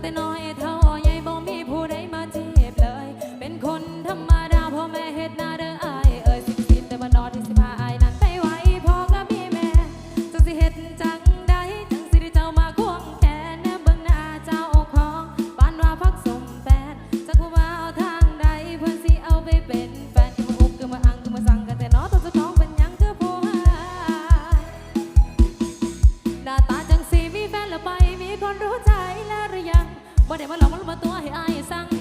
แต่น้อยเท่าใหญ่บ่มีผู้ใดมาเจ็บเลย เป็นคนธรรมดาพ่อแม่เฮ็ดนาเด้ออายเอ่ยสิบสิบแต่ว่านอนที่สิพาอายนั้นไปไหวพอก็มีแม่จังสิเฮ็ดจังาตัวให้อายสั่ง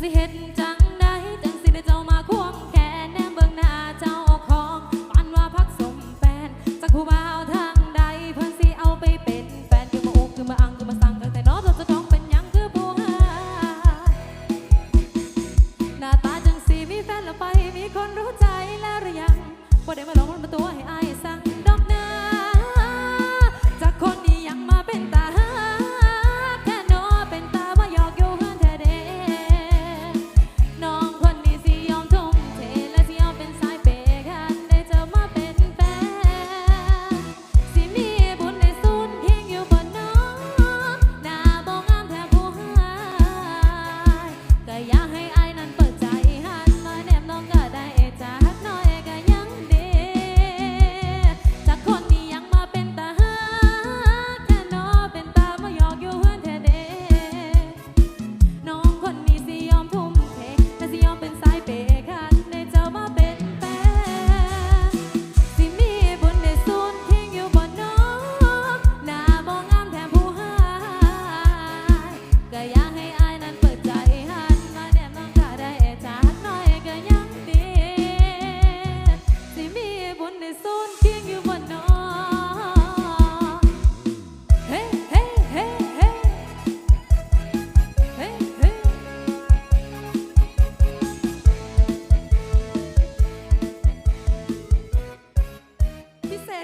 we heading down?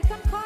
Come call.